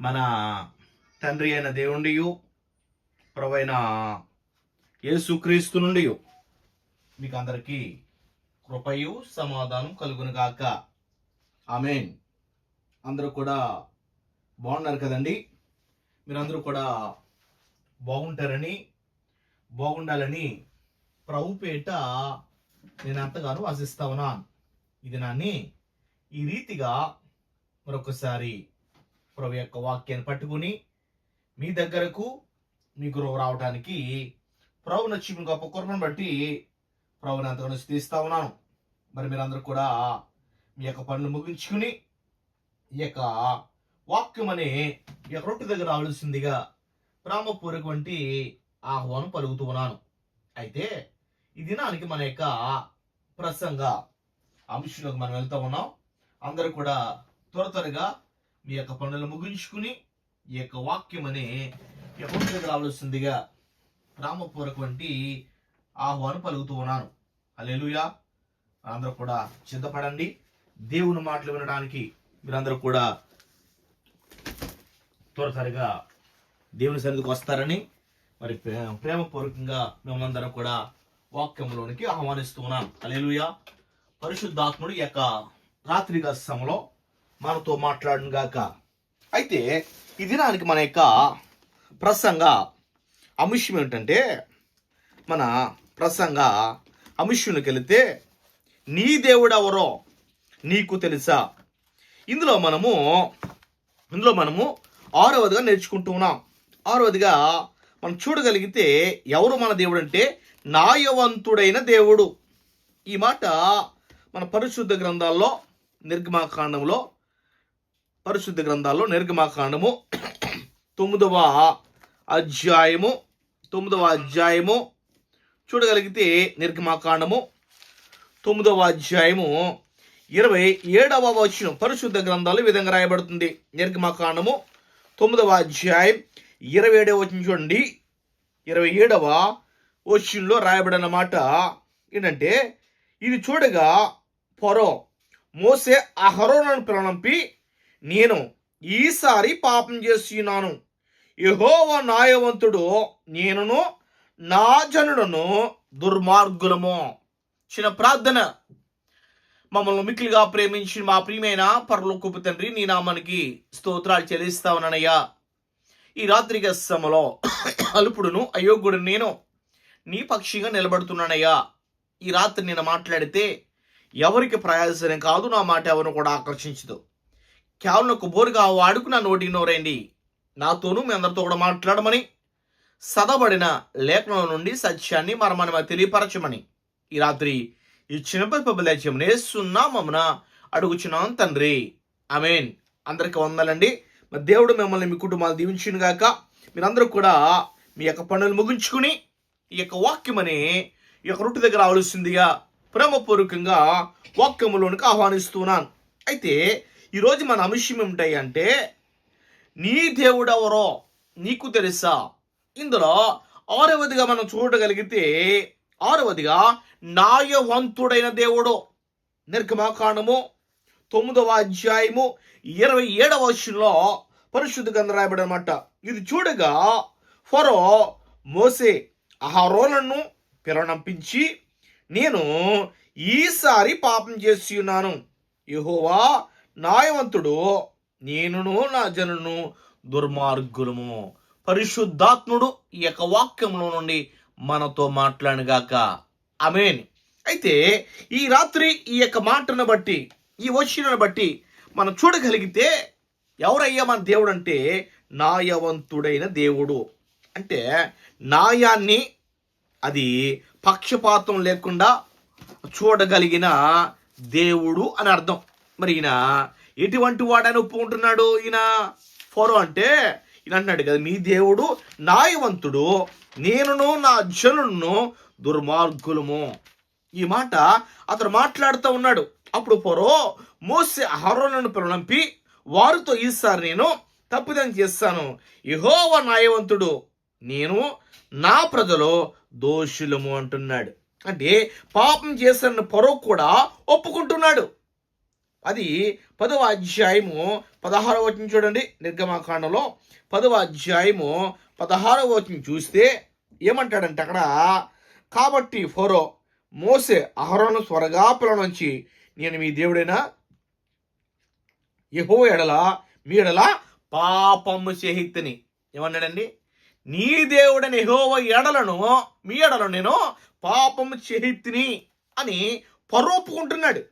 మన తండ్రి అయిన దేవుండి ప్రవైన యేసుక్రీస్తు నుండి మీకు అందరికీ కృపయు సమాధానం కలుగును గాక. ఆమెన్. అందరూ కూడా బాగున్నారు కదండి? మీరందరూ కూడా బాగుంటారని బాగుండాలని ప్రభుపేట నేను ఎంతగానో ఆశిస్తా ఉన్నాను. ఇది నాన్ని ఈ రీతిగా మరొకసారి ప్రభు యొక్క వాక్యాన్ని పట్టుకుని మీ దగ్గరకు మీ గురువు రావడానికి ప్రభు నచ్చి గొప్ప కృపను బట్టి ప్రభుని అంతగానో స్థితిస్తా ఉన్నాను. మరి మీరందరూ కూడా మీ యొక్క పనులు ముగించుకుని ఈ యొక్క వాక్యం అనే ఈ యొక్క రొట్టె దగ్గర రావాల్సిందిగా ప్రేమపూర్వకవంటి ఆహ్వానం పలుకుతూ ఉన్నాను. అయితే ఈ దినానికి మన యొక్క ప్రసంగ అంశంలోకి మనం వెళ్తా ఉన్నాం. అందరూ కూడా త్వర త్వరగా మీ యొక్క పనులు ముగించుకుని ఈ యొక్క వాక్యం అనే ఈ యొక్క వంటి ఆహ్వానం పలుకుతూ ఉన్నాను. అలెలుయా అందరూ కూడా సిద్ధపడండి దేవుని మాటలు వినడానికి మీరందరూ కూడా త్వర త్వరగా దేవుని సన్నిధికి వస్తారని మరి ప్రేమపూర్వకంగా మేమందరం కూడా వాక్యంలోనికి ఆహ్వానిస్తున్నాం అలెలుయా పరిశుద్ధాత్ముడు ఈ యొక్క రాత్రిగా సమలో మనతో మాట్లాడునుగాక అయితే ఈ దినానికి మన యొక్క ప్రసంగ అంశం ఏంటంటే మన ప్రసంగ అంశంలోకి వెళితే నీ దేవుడెవరో నీకు తెలుసా? ఇందులో మనము ఇందులో మనము ఆరవదిగా నేర్చుకుంటూ ఉన్నాం. ఆరవదిగా మనం చూడగలిగితే ఎవరు మన దేవుడు అంటే నాయవంతుడైన దేవుడు. ఈ మాట మన పరిశుద్ధ గ్రంథాల్లో నిర్గమాకాండంలో పరిశుద్ధ గ్రంథాల్లో నిర్గమాకాండము తొమ్మిదవ అధ్యాయము తొమ్మిదవ అధ్యాయము చూడగలిగితే నిర్గమాకాండము తొమ్మిదవ అధ్యాయము ఇరవై ఏడవ వచనం పరిశుద్ధ గ్రంథాలు ఈ విధంగా రాయబడుతుంది. నిర్గమాకాండము తొమ్మిదవ అధ్యాయం ఇరవై ఏడవ వచనం చూడండి. ఇరవై ఏడవ వచనంలో రాయబడిన మాట ఏంటంటే ఇది చూడగా పొరో మోసే అహరోనను పిలనంపి నేను ఈసారి పాపం చేస్తున్నాను. యహోవ న్యాయవంతుడు నేనును నా జనులను దుర్మార్గులము. చిన్న ప్రార్థన. మమ్మల్ని మిక్కిలిగా ప్రేమించి మా ప్రియమైన పరలోకపు తండ్రి నీ నామానికి స్తోత్రాలు చెల్లిస్తావనయ్యా ఈ రాత్రి సమలో అలుపుడును అయోగ్యుడు నేను నీ పక్షిగా నిలబడుతున్నానయ్యా. ఈ రాత్రి నేను మాట్లాడితే ఎవరికి ప్రయాసనం కాదు నా మాట ఎవరిని కూడా ఆకర్షించదు. కేవలం ఒక బోరుగా వాడుకు నన్ను నోటి నోరండి నాతోనూ మీ అందరితో కూడా మాట్లాడమని సదబడిన లేఖనం నుండి సత్యాన్ని మరమని తెలియపరచమని. ఈ రాత్రి ఈ చిన్నపల్పబలేచమనే సున్నామమున అడుగుచున్నాం తండ్రి. అమేన్ అందరికి వందలండి. మరి దేవుడు మిమ్మల్ని మీ కుటుంబాలు దీవించును గాక. మీరందరూ కూడా మీ యొక్క పనులు ముగించుకుని ఈ యొక్క వాక్యమని ఈ యొక్క రొట్టె దగ్గర ఆలోచిందిగా ప్రేమపూర్వకంగా వాక్యములోనికి ఆహ్వానిస్తున్నాను. అయితే ఈరోజు మన అంశం ఏమిటాయి అంటే నీ దేవుడెవరో నీకు తెలుసా? ఇందులో ఆరవదిగా మనం చూడగలిగితే ఆరవదిగా నాయవంతుడైన దేవుడు. నిర్గమాకాండము తొమ్మిదవ అధ్యాయము ఇరవై ఏడవ వర్షంలో పరిశుద్ధ గంధ రాయబడనమాట. ఇది చూడగా ఫరో మోసే అహరోలను పిలవనంపించి నేను ఈసారి పాపం చేసి ఉన్నాను. న్యాయవంతుడు నేనును నా జనును దుర్మార్గులము. పరిశుద్ధాత్ముడు ఈ యొక్క వాక్యంలో నుండి మనతో మాట్లాడగాక అమేన్ అయితే ఈ రాత్రి ఈ యొక్క మాటను బట్టి ఈ వచ్చినను బట్టి మనం చూడగలిగితే ఎవరయ్యా మన దేవుడు అంటే నాయవంతుడైన దేవుడు. అంటే నాయాన్ని అది పక్షపాతం లేకుండా చూడగలిగిన దేవుడు అని అర్థం. మరి ఈయన ఎటువంటి వాడని ఒప్పుకుంటున్నాడు ఈయన? ఫోరో అంటే ఈయన అంటున్నాడు కదా మీ దేవుడు న్యాయవంతుడు నేనును నా జనులను దుర్మార్గులము. ఈ మాట అతను మాట్లాడుతూ ఉన్నాడు. అప్పుడు పొరో మోసే అహరోలను పిలంపి వారితో ఈసారి నేను తప్పిదం చేస్తాను. యహోవ న్యాయవంతుడు నేను నా ప్రజలు దోషులము అంటున్నాడు. అంటే పాపం చేసిన పొరో కూడా ఒప్పుకుంటున్నాడు. అది పదవ అధ్యాయము పదహారవ వచనం చూడండి నిర్గమాకాండంలో. పదవ అధ్యాయము పదహారవ వచనం చూస్తే ఏమంటాడంటే అక్కడ కాబట్టి ఫోరో మోసే అహరోను త్వరగా నుంచి నేను మీ దేవుడైనా యహో ఎడల మీ ఎడల పాపము చేహిత్తిని ఏమన్నాడండి? నీ దేవుడని యెహోవా ఎడలను మీ ఎడలను నేను పాపము చేహిత్తిని అని పరోపుకుంటున్నాడు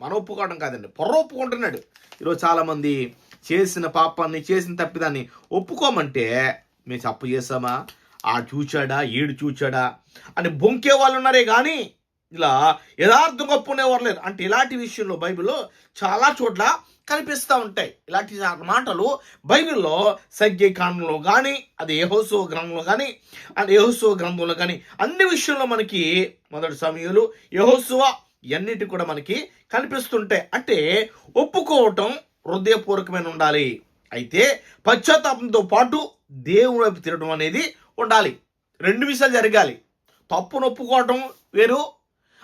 మనం ఒప్పుకోవడం కాదండి పొర్ర ఒప్పుకుంటున్నాడు ఈరోజు చాలామంది చేసిన పాపాన్ని చేసిన తప్పిదాన్ని ఒప్పుకోమంటే మేము తప్పు చేసామా ఆ చూచాడా? ఈడు చూచాడా? అని బొంకే వాళ్ళు ఉన్నారే కానీ ఇలా యథార్థం ఒప్పుకునేవారు లేరు. అంటే ఇలాంటి విషయంలో బైబిల్లో చాలా చోట్ల కనిపిస్తూ ఉంటాయి. ఇలాంటి మాటలు బైబిల్లో సజ్ఞకాండంలో కానీ అది యహోసో గ్రంథంలో కానీ అండ్ యహోసో గ్రంథంలో కానీ అన్ని విషయంలో మనకి మొదటి సమయంలో యహోసువ ఇవన్నిటి కూడా మనకి కనిపిస్తుంటాయి అంటే ఒప్పుకోవటం హృదయపూర్వకమైన ఉండాలి. అయితే పశ్చాత్తాపంతో పాటు దేవుని వైపు తిరగడం అనేది ఉండాలి. రెండు విషయాలు జరగాలి. తప్పును ఒప్పుకోవటం వేరు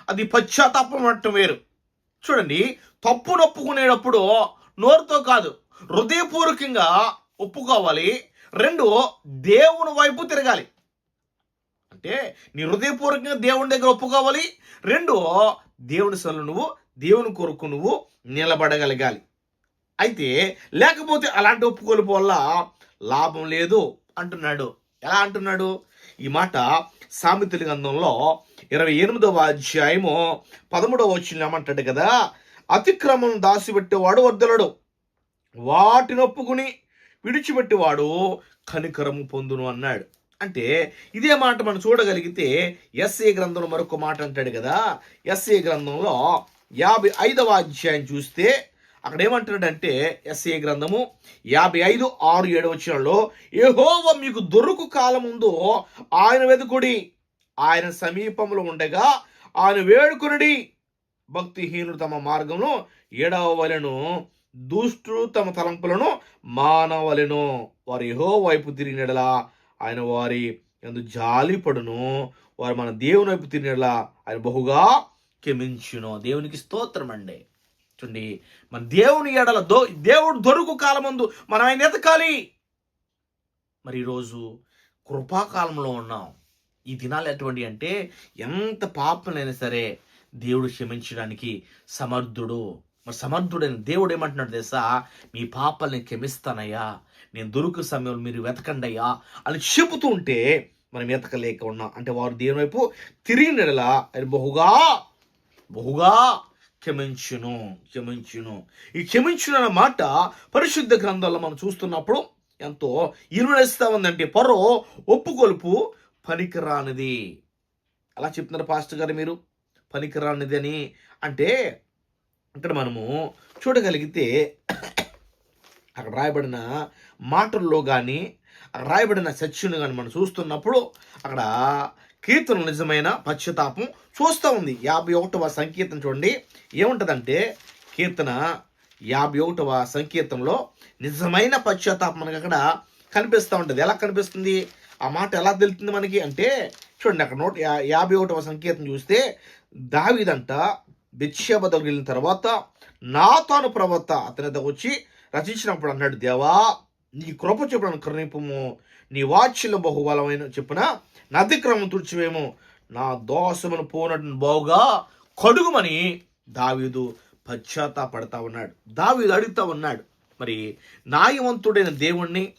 అది పశ్చాత్తాపం అనటం వేరు. చూడండి తప్పును ఒప్పుకునేటప్పుడు నోరుతో కాదు హృదయపూర్వకంగా ఒప్పుకోవాలి. రెండు దేవుని వైపు తిరగాలి. అంటే నీ హృదయపూర్వకంగా దేవుని దగ్గర ఒప్పుకోవాలి. రెండు దేవుని సలు నువ్వు దేవుని కొరకు నువ్వు నిలబడగలగాలి. అయితే లేకపోతే అలాంటి ఒప్పుకోలు వల్ల లాభం లేదు అంటున్నాడు. ఎలా అంటున్నాడు? ఈ మాట సామెతల గ్రంథంలో ఇరవై ఎనిమిదవ అధ్యాయము పదమూడవ వచ్చిన ఏమంటాడు కదా? అతిక్రమం దాసిపెట్టేవాడు వద్దలడు వాటిని ఒప్పుకుని విడిచిపెట్టేవాడు కనికరము పొందును అన్నాడు. అంటే ఇదే మాట మనం చూడగలిగితే ఎస్ఏ గ్రంథంలో మరొక మాట అంటాడు కదా. ఎస్ఏ గ్రంథంలో యాభై ఐదవ అధ్యాయం చూస్తే అక్కడ ఏమంటున్నాడంటే ఎస్ఏ గ్రంథము యాభై ఐదు ఆరు ఏడు వచ్చినలో ఏహోవ మీకు దొరుకు కాలం ఉందో ఆయన వెతుకుడి ఆయన సమీపంలో ఉండగా ఆయన వేడుకునుడి. భక్తిహీనుడు తమ మార్గంలో ఏడవలను దుష్టులు తమ తలంపులను మానవలను. వారు ఏహో వైపు తిరిగినడలా. ఆయన వారి ఎందు జాలిపడును వారు మన దేవుని వైపు తిరిగినడలా ఆయన బహుగా క్షమించును. దేవునికి స్తోత్రం అండి. చూడండి మన దేవుని ఎడల దో దేవుడు దొరుకు కాలమందు మనం ఆయన ఎతకాలి. మరి ఈరోజు కృపాకాలంలో ఉన్నాం. ఈ దినాలు ఎటువంటి అంటే ఎంత పాపనైనా సరే దేవుడు క్షమించడానికి సమర్థుడు. మరి సమర్థుడైన దేవుడు ఏమంటున్నాడు తెలుసా? మీ పాపల్ని క్షమిస్తానయ్యా. నేను దొరుకు సమయంలో మీరు వెతకండి అయ్యా అని చెబుతూ ఉంటే మనం వెతకలేక ఉన్నాం అంటే వారు దేని వైపు తిరిగినలా అది బహుగా బహుగా క్షమించును క్షమించును. ఈ క్షమించును అన్న మాట పరిశుద్ధ గ్రంథాల్లో మనం చూస్తున్నప్పుడు ఎంతో ఇరువనిస్తా ఉందంటే పొరో ఒప్పుకొలుపు పనికిరానిది. అలా చెప్తున్నారు పాస్టర్ గారు మీరు? పనికిరానిది అని. అంటే ఇక్కడ మనము చూడగలిగితే అక్కడ రాయబడిన మాటల్లో కానీ అక్కడ రాయబడిన సత్యుని కానీ మనం చూస్తున్నప్పుడు అక్కడ కీర్తన నిజమైన పశ్చాత్తాపం చూస్తూ ఉంది. యాభై ఒకటవ సంకీర్తన చూడండి. ఏముంటుందంటే కీర్తన యాభై ఒకటవ సంకీర్తనలో నిజమైన పశ్చాత్తాపం మనకి అక్కడ కనిపిస్తూ ఉంటుంది. ఎలా కనిపిస్తుంది? ఆ మాట ఎలా తెలుస్తుంది మనకి? అంటే చూడండి అక్కడ నోట్ యా- యాభై ఒకటవ సంకీర్తన చూస్తే దావిదంట బిత్షేబ తగిలిన తర్వాత నాతోను ప్రవక్త అతని దగ్గర వచ్చి రచించినప్పుడు అన్నాడు దేవా నీ కృప చెప్పడానికి కరుణిపము. నీ వాచ్యం బహుబలమైన చెప్పిన నా అతిక్రమం తుడిచివేమో. నా దోషమును పోనట్టు బావుగా కడుగుమని దావీదు పశ్చాత్తాపడతా ఉన్నాడు. దావీదు అడుగుతా ఉన్నాడు మరి న్యాయవంతుడైన దేవుణ్ణి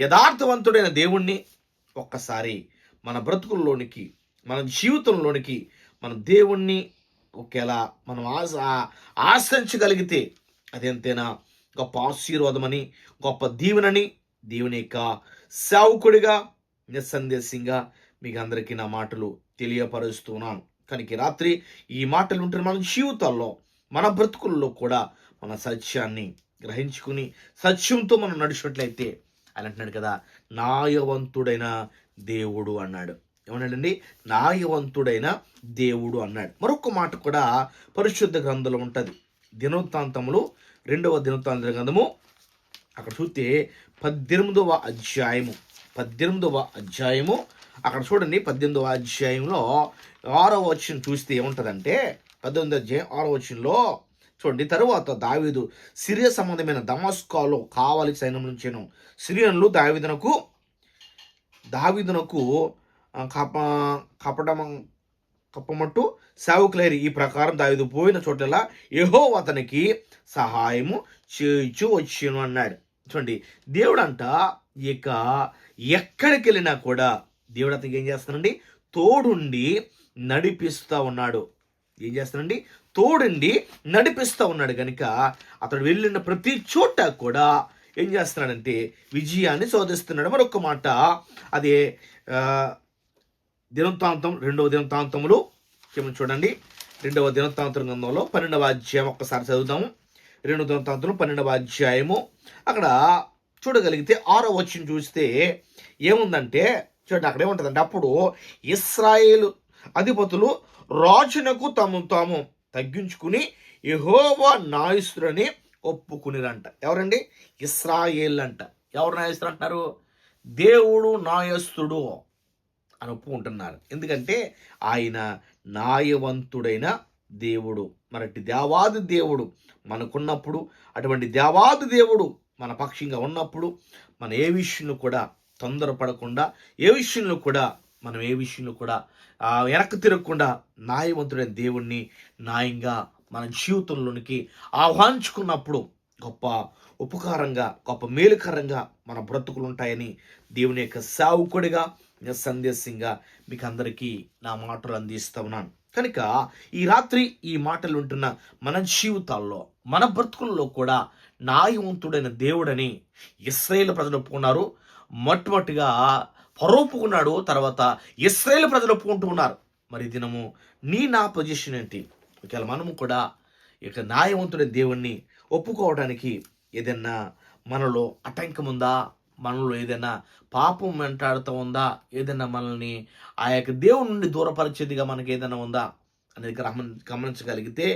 యథార్థవంతుడైన దేవుణ్ణి ఒక్కసారి మన బ్రతుకుల్లోనికి మన జీవితంలోనికి మన దేవుణ్ణి ఒకేలా మనం ఆశ ఆశించగలిగితే అదెంతైనా గొప్ప ఆశీర్వాదమని గొప్ప దీవెనని దేవుని యొక్క సేవకుడిగా నిస్సందేశంగా మీకు అందరికీ నా మాటలు తెలియపరుస్తున్నాను. కనుక రాత్రి ఈ మాటలు ఉంటున్న మన జీవితాల్లో మన బ్రతుకుల్లో కూడా మన సత్యాన్ని గ్రహించుకుని సత్యంతో మనం నడిచినట్లయితే అని అంటున్నాడు కదా నాయవంతుడైన దేవుడు అన్నాడు. ఏమన్నాడండి? నాయవంతుడైన దేవుడు అన్నాడు. మరొక మాట కూడా పరిశుద్ధ గ్రంథంలో ఉంటుంది. దినోత్తాంతములు రెండవ దినోత్తాంత గ్రంథము. అక్కడ చూస్తే పద్దెనిమిదవ అధ్యాయము. పద్దెనిమిదవ అధ్యాయము. అక్కడ చూడండి పద్దెనిమిదవ అధ్యాయంలో ఆరో వచ్చిన చూస్తే ఏముంటుందంటే పద్దెనిమిది అధ్యాయం ఆరో వచ్చినలో చూడండి తరువాత దావీదు సిరియా సంబంధమైన దమస్కాలో కావాలి సైన్యం నుంచేను. సిరియన్లు దావీదునకు దావీదునకు కప కపటం కప్పమట్టు సేవకులేరి ఈ ప్రకారం దావిదు పోయిన చోటలా ఏహో అతనికి సహాయము చేయించు వచ్చాను అన్నాడు. చూడండి దేవుడు అంట ఇక ఎక్కడికి వెళ్ళినా కూడా దేవుడు అతనికి ఏం చేస్తానండి తోడుండి నడిపిస్తూ ఉన్నాడు. ఏం చేస్తానండి తోడుండి నడిపిస్తూ ఉన్నాడు. కనుక అతడు వెళ్ళిన ప్రతి చోట కూడా ఏం చేస్తున్నాడంటే విజయాన్ని శోధిస్తున్నాడు. మరొక మాట అదే దినంతాంతం రెండవ దినంతాంతములు క్షమ చూడండి. రెండవ దినవృత్తాంతం గ్రంథంలో పన్నెండవ అధ్యాయం ఒక్కసారి చదువుదాము. రెండవ దినవృత్తాంతం పన్నెండవ అధ్యాయము. అక్కడ చూడగలిగితే ఆరో వచ్చిన చూస్తే ఏముందంటే చూడండి అక్కడ ఏముంటుందంటే అప్పుడు ఇస్రాయేల్ అధిపతులు రాజునకు తాము తాము తగ్గించుకుని యహోవా నాయస్తుడని ఒప్పుకునిరంట. ఎవరండి? ఇస్రాయేల్ అంట ఎవరు నాయస్తుడు అంటున్నారు? దేవుడు నాయస్తుడు. అని ఒప్పుకుంటున్నారు ఎందుకంటే ఆయన న్యాయవంతుడైన దేవుడు. మరటి దేవాది దేవుడు మనకున్నప్పుడు అటువంటి దేవాది దేవుడు మన పక్షంగా ఉన్నప్పుడు మన ఏ విషయంలో కూడా తొందరపడకుండా ఏ విషయంలో కూడా మనం ఏ విషయంలో కూడా వెనక్కి తిరగకుండా న్యాయవంతుడైన దేవుణ్ణి న్యాయంగా మన జీవితంలోనికి ఆహ్వానించుకున్నప్పుడు గొప్ప ఉపకారంగా గొప్ప మేలుకరంగా మన బ్రతుకులు ఉంటాయని దేవుని యొక్క సావుకుడిగా సందేశంగా మీకు అందరికీ నా మాటలు అందిస్తూ ఉన్నాను. కనుక ఈ రాత్రి ఈ మాటలు ఉంటున్న మన జీవితాల్లో మన బ్రతుకుల్లో కూడా నాయవంతుడైన దేవుడని ఇస్రాయేల్ ప్రజలు ఒప్పుకున్నారు. మొట్టమొదటిగా ఫరో ఒప్పుకున్నాడు తర్వాత ఇస్రాయేల్ ప్రజలు ఒప్పుకుంటూ ఉన్నారు. మరి దినము నీ నా పొజిషన్ ఏంటి? ఒకవేళ మనము కూడా ఇక న్యాయవంతుడైన దేవుణ్ణి ఒప్పుకోవడానికి ఏదైనా మనలో ఆటంకం ఉందా మనలో ఏదైనా పాపం వెంటాడుతూ ఉందా? ఏదైనా మనల్ని ఆ యొక్క దేవుని నుండి దూరపరిచేదిగా మనకి ఏదైనా ఉందా? అనేది గ్రహం గమనించగలిగితే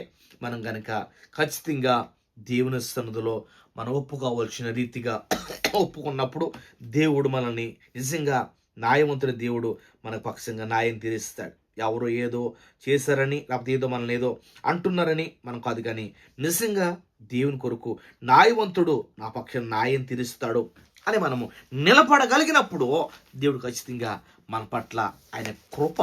మనం కనుక ఖచ్చితంగా దేవుని సన్నిధిలో మనం ఒప్పుకోవాల్సిన రీతిగా ఒప్పుకున్నప్పుడు దేవుడు మనల్ని నిజంగా న్యాయవంతుని దేవుడు మన పక్షంగా న్యాయం తీరుస్తాడు. ఎవరో ఏదో చేశారని లేకపోతే ఏదో మనల్ని ఏదో అంటున్నారని మనం కాదు కానీ నిజంగా దేవుని కొరకు న్యాయవంతుడు నా పక్షం న్యాయం తీరుస్తాడు. అని మనము నిలబడగలిగినప్పుడు దేవుడు ఖచ్చితంగా మన పట్ల ఆయన కృప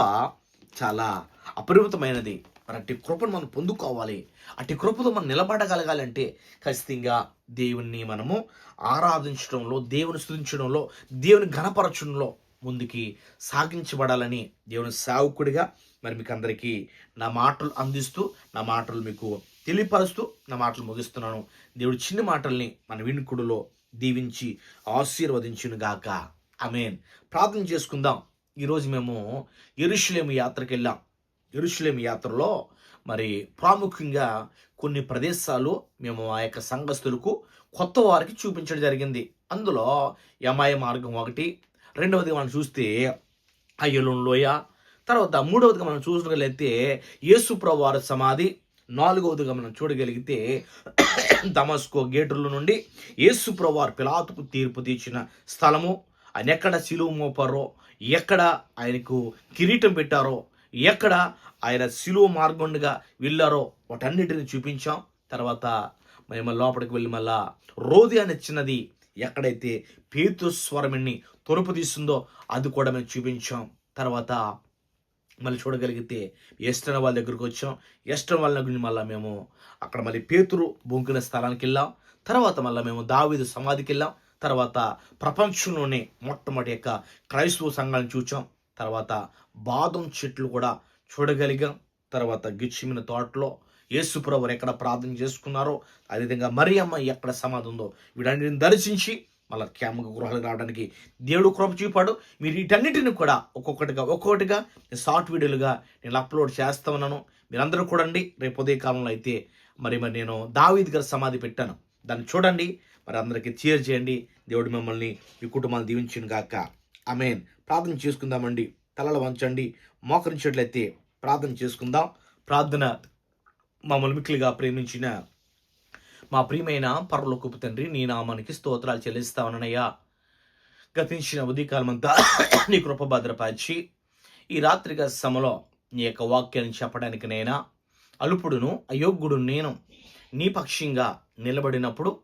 చాలా అపరిమితమైనది. మరి అట్టి కృపను మనం పొందుకోవాలి. అట్టి కృపతో మనం నిలబడగలగాలంటే ఖచ్చితంగా దేవుణ్ణి మనము ఆరాధించడంలో దేవుని స్థుతించడంలో దేవుని ఘనపరచడంలో ముందుకి సాగించబడాలని దేవుని సేవకుడిగా మరి మీకు అందరికీ నా మాటలు అందిస్తూ నా మాటలు మీకు తెలియపరుస్తూ నా మాటలు ముగిస్తున్నాను. దేవుడు చిన్న మాటల్ని మన వినుకుడులో దీవించి ఆశీర్వదించును గాక అమేన్ ప్రార్థన చేసుకుందాం. ఈరోజు మేము ఎరుషులేము యాత్రకి వెళ్ళాం. ఎరుషులేము యాత్రలో మరి ప్రాముఖ్యంగా కొన్ని ప్రదేశాలు మేము ఆ యొక్క సంఘస్థులకు కొత్త వారికి చూపించడం జరిగింది. అందులో యమాయ మార్గం ఒకటి రెండవది మనం చూస్తే అయ్యలోయ తర్వాత మూడవదిగా మనం చూసినట్లయితే యేసుప్రభు వారి సమాధి నాలుగవదిగా మనం చూడగలిగితే దమస్కో గేటుల నుండి యేసుప్రభు వారు పిలాతుకు తీర్పు తీర్చిన స్థలము. ఆయన ఎక్కడ శిలువ మోపారో ఎక్కడ ఆయనకు కిరీటం పెట్టారో ఎక్కడ ఆయన శిలువ మార్గుండగా వెళ్ళారో వాటన్నిటిని చూపించాం. తర్వాత మేము లోపలికి వెళ్ళి మళ్ళా రోది అనే చిన్నది ఎక్కడైతే పేతుస్వరమిని తొరుపు తీస్తుందో అది కూడా మేము చూపించాం. తర్వాత మళ్ళీ చూడగలిగితే ఎస్టన్ వాళ్ళ దగ్గరికి వచ్చాం. ఎస్టన్ వాళ్ళ దగ్గర మళ్ళీ మేము అక్కడ మళ్ళీ పేతురు బొంకిన స్థలానికి వెళ్ళాం. తర్వాత మళ్ళీ మేము దావీదు సమాధికి వెళ్ళాం. తర్వాత ప్రపంచంలోనే మొట్టమొదటి యొక్క క్రైస్తవ సంఘాలను చూచాం. తర్వాత బాదం చెట్లు కూడా చూడగలిగాం. తర్వాత గిచ్చిమిన తోటలో యేసుప్రభు ఎక్కడ ప్రార్థన చేసుకున్నారో అదేవిధంగా మరి అమ్మ ఎక్కడ సమాధి ఉందో వీటన్నిటిని దర్శించి మళ్ళీ క్యామక గృహాలకు రావడానికి దేవుడు కృప చూపాడు. మీరు వీటన్నిటిని కూడా ఒక్కొక్కటిగా ఒక్కొక్కటిగా నేను షార్ట్ వీడియోలుగా నేను అప్లోడ్ చేస్తా ఉన్నాను. మీరందరూ చూడండి రేపు ఉదయ కాలంలో అయితే మరి మరి నేను దావీద్ గారి సమాధి పెట్టాను. దాన్ని చూడండి. మరి అందరికీ చీర్ చేయండి. దేవుడు మిమ్మల్ని మీ కుటుంబాన్ని దీవించును గాక. ఆమెన్. ప్రార్థన చేసుకుందామండి. తలలు వంచండి. మోకరించినట్లయితే ప్రార్థన చేసుకుందాం. ప్రార్థన మమ్మల్ని మిక్కిలిగా ప్రేమించిన మా ప్రియమైన పరలోకపు తండ్రి నీ నామానికి స్తోత్రాలు చెల్లిస్తా ఉన్నానయ్యా. గతించిన ఉదయకాలమంతా నీ కృప భద్రపరిచి ఈ రాత్రిగా సమలో నీ యొక్క వాక్యాన్ని చెప్పడానికి నైనా? అలుపుడును అయోగ్యుడు నేను. నీ పక్షంగా నిలబడినప్పుడు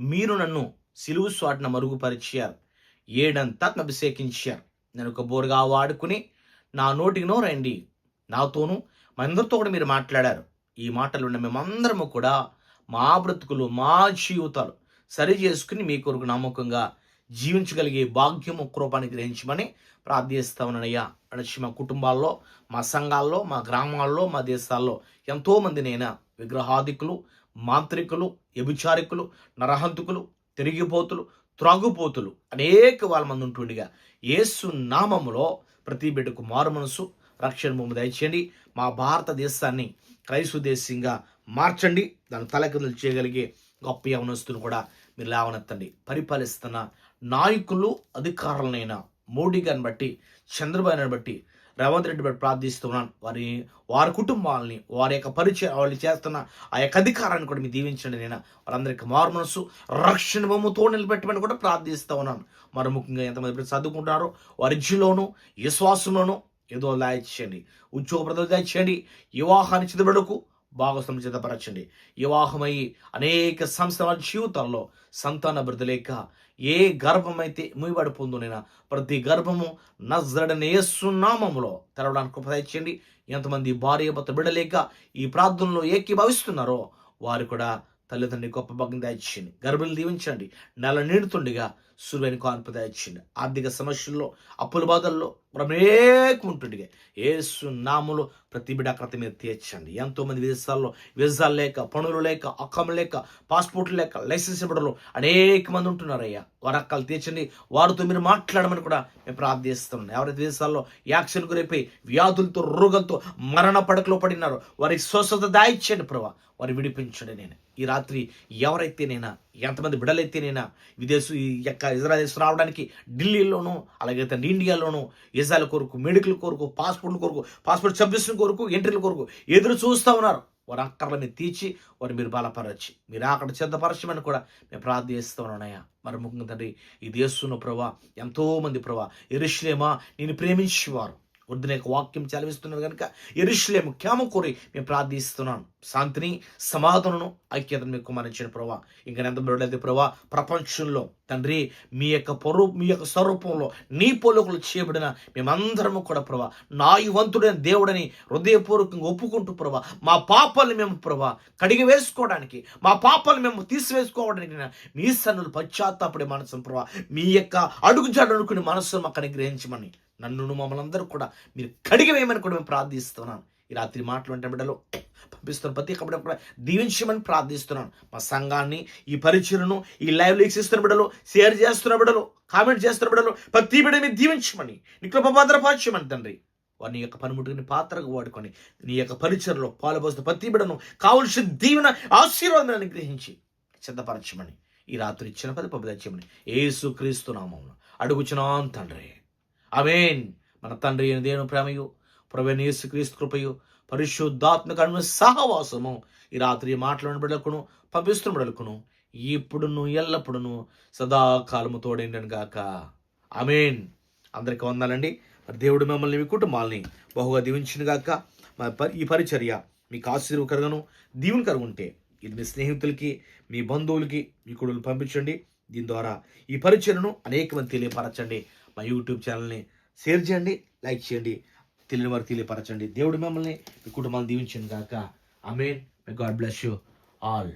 మీరు నన్ను సిలువు స్వాటిన మరుగుపరిచారు. ఏడంతా అభిషేకించారు. నేను ఒక బోరుగా వాడుకుని నా నోటికి నో రండి నాతోనూ మా కూడా మీరు మాట్లాడారు. ఈ మాటలు ఉన్న మేమందరము కూడా మా బ్రతుకులు మా జీవితాలు సరి చేసుకుని మీ కొరకు నమ్మకంగా జీవించగలిగే భాగ్యము కృపాన్ని గ్రహించమని ప్రార్థిస్తామనయ్యా. నడిచి మా కుటుంబాల్లో మా సంఘాల్లో మా గ్రామాల్లో మా దేశాల్లో ఎంతోమంది నైనా విగ్రహాదికులు మాంత్రికులు వ్యభిచారికులు నరహంతుకులు తిరిగిపోతులు త్రాగుపోతులు అనేక వాళ్ళ మంది ఉంటుండగా యేసు నామములో ప్రతి బిడ్డకు మారు మనసు రక్షణ భూమి దయచేయండి. మా భారతదేశాన్ని క్రైస్తవ దేశంగా మార్చండి. దాని తలకిందులు చేయగలిగే గొప్ప యవనస్తును కూడా మీరు లేవనెత్తండి. పరిపాలిస్తున్న నాయకులు అధికారులనైనా మోడీ గారిని బట్టి చంద్రబాబు నాయుడు బట్టి రేవంత్ రెడ్డి బట్టి ప్రార్థిస్తున్నాను. వారి వారి కుటుంబాలని వారి యొక్క పరిచయం వాళ్ళు చేస్తున్న ఆ యొక్క అధికారాన్ని కూడా మీరు దీవించండి నేను. వారందరికీ మారు మనసు రక్షణ బొమ్మతో నిలబెట్టమని కూడా ప్రార్థిస్తూ ఉన్నాను. మరి ముఖ్యంగా ఎంతమంది చదువుకుంటున్నారో వారి విద్యలోను విశ్వాసంలోనూ ఏదో దాయిచేయండి. ఉద్యోగ ప్రదలు చేయండి వివాహాన్ని చిదబడుకు భాగస్వామి సిద్ధపరచండి. వివాహమై అనేక సంవత్సరాల జీవితాల్లో సంతాన అభివృద్ధి లేక ఏ గర్భమైతే మూయబడి పొందునైనా ప్రతి గర్భము నజరడని యేసునామములో తెరవడానికి కృప ఎంతమంది భార్య భర్త బిడలేక ఈ ప్రార్థనలో ఏకీభవిస్తున్నారో వారు కూడా తల్లిదండ్రి గొప్ప భాగం దయచేయండి. గర్భలు దీవించండి. నెల నిండుతుండగా సులువైన కాన్పు దయచేయండి ఆర్థిక సమస్యల్లో అప్పుల బాధల్లో ఉంటుండగా ఏసు నాములు ప్రతి బిడ కథ మీద తీర్చండి. ఎంతోమంది విదేశాల్లో వీసాలు లేక పనులు లేక అక్కము లేక పాస్పోర్ట్లు లేక లైసెన్స్ ఇవ్వడంలో అనేక మంది ఉంటున్నారయ్యా. వారి అక్కలు తీర్చండి. వారితో మీరు మాట్లాడమని కూడా మేము ప్రార్థిస్తున్నాం. ఎవరైతే దేశాల్లో యాక్షన్ గురైపోయి వ్యాధులతో రోగంతో మరణ పడకలో పడినారో వారికి స్వస్థత దాయిచ్చండి ప్రభా. వారి విడిపించండి నేను. ఈ రాత్రి ఎవరైతేనైనా ఎంతమంది బిడలైతేనైనా విదేశీ ఈ యొక్క ఇజ్రాయల్ రావడానికి ఢిల్లీలోను అలాగే తండ్రి ఇండియాలోను ఇజ్రాయల్ కొరకు మెడికల్ కొరకు పాస్పోర్ట్ల కొరకు పాస్పోర్ట్ సబ్మిషన్ కొరకు ఎంట్రీల కొరకు ఎదురు చూస్తూ ఉన్నారు. వారి అక్కర్లని తీర్చి వారు మీరు బలపరచి మీరు అక్కడ చెద్దపరచమని కూడా మేము ప్రార్థిస్తూ ఉన్నాయా మరి ముఖ్యంగా తండ్రి ఈ దేశంలో ప్రభా ఎంతోమంది ప్రభా ఎరుశ్లేమా నేను ప్రేమించేవారు. వృద్ధుని యొక్క వాక్యం చదివిస్తున్నారు కనుక ఎరుశ్లేము క్షేమ కోరి మేము ప్రార్థిస్తున్నాను శాంతిని సమాధానను ఐక్యతను మీకు కుమరించిన ప్రభా ఇంకా ఎంత బిడ్డలైతే ప్రభా ప్రపంచంలో తండ్రి మీ యొక్క పొరు మీ యొక్క స్వరూపంలో నీ పోలుకులు చేయబడిన మేమందరము కూడా ప్రభా నాయువంతుడైన దేవుడని హృదయపూర్వకంగా ఒప్పుకుంటూ ప్రభా మా పాపాలను మేము ప్రభా కడిగి వేసుకోవడానికి మా పాపాలను మేము తీసివేసుకోవడానికి మీ సన్నులు పశ్చాత్తాపడే మనసు ప్రభా మీ యొక్క అడుగు అనుకుని మనస్సు మాకు అనుగ్రహించమని నన్ను మమ్మల్ని అందరూ కూడా మీరు కడిగి వేయమని కూడా మేము ప్రార్థిస్తున్నాను. ఈ రాత్రి మాటలు అంటే బిడ్డలు పంపిస్తున్న ప్రతి ఒక్క బిడ్డ కూడా దీవించమని ప్రార్థిస్తున్నాను. మా సంఘాన్ని ఈ పరిచయను ఈ లైవ్ లీక్స్ ఇస్తున్న బిడ్డలు షేర్ చేస్తున్న బిడ్డలు కామెంట్ చేస్తున్న బిడ్డలు ప్రతి బిడ్డని దీవించమని నీకు భద్రపరచమని తండ్రి. వారి యొక్క పనిముట్టుని పాత్రకు వాడుకొని నీ యొక్క పరిచయలో పాలుపోస్తున్న ప్రతి బిడ్డను కావలసిన దీవెన ఆశీర్వాదాన్ని గ్రహించి సిద్ధపరచమని ఈ రాత్రి ఇచ్చిన పది పంపిదచ్చమని ఏసు క్రీస్తు నామంలో అడుగుచున్నాం తండ్రి. అమేన్ మన తండ్రి అయిన దేవుని ప్రేమయు ప్రవీణ యేసు క్రీస్తు కృపయు పరిశుద్ధాత్మక సహవాసము ఈ రాత్రి మాట్లాడిన బిడలకును పంపిస్తున్న బిడలకును ఇప్పుడును ఎల్లప్పుడును సదాకాలము తోడేండను గాక. అమేన్ అందరికి వందాలండి. మరి దేవుడు మిమ్మల్ని మీ కుటుంబాలని బహుగా దీవించిన గాక. మరి ఈ పరిచర్య మీకు ఆశీర్వకరంగాను దీవెనకరంగా ఉంటే ఇది మీ స్నేహితులకి మీ బంధువులకి మీ కొడుకులు పంపించండి. దీని ద్వారా ఈ పరిచయను అనేక మంది తెలియపరచండి. మా యూట్యూబ్ ఛానల్ని షేర్ చేయండి లైక్ చేయండి తెలియని వారికి తెలియపరచండి. దేవుడు మిమ్మల్ని మీ కుటుంబాన్ని దీవించండి కాక amen may God bless you all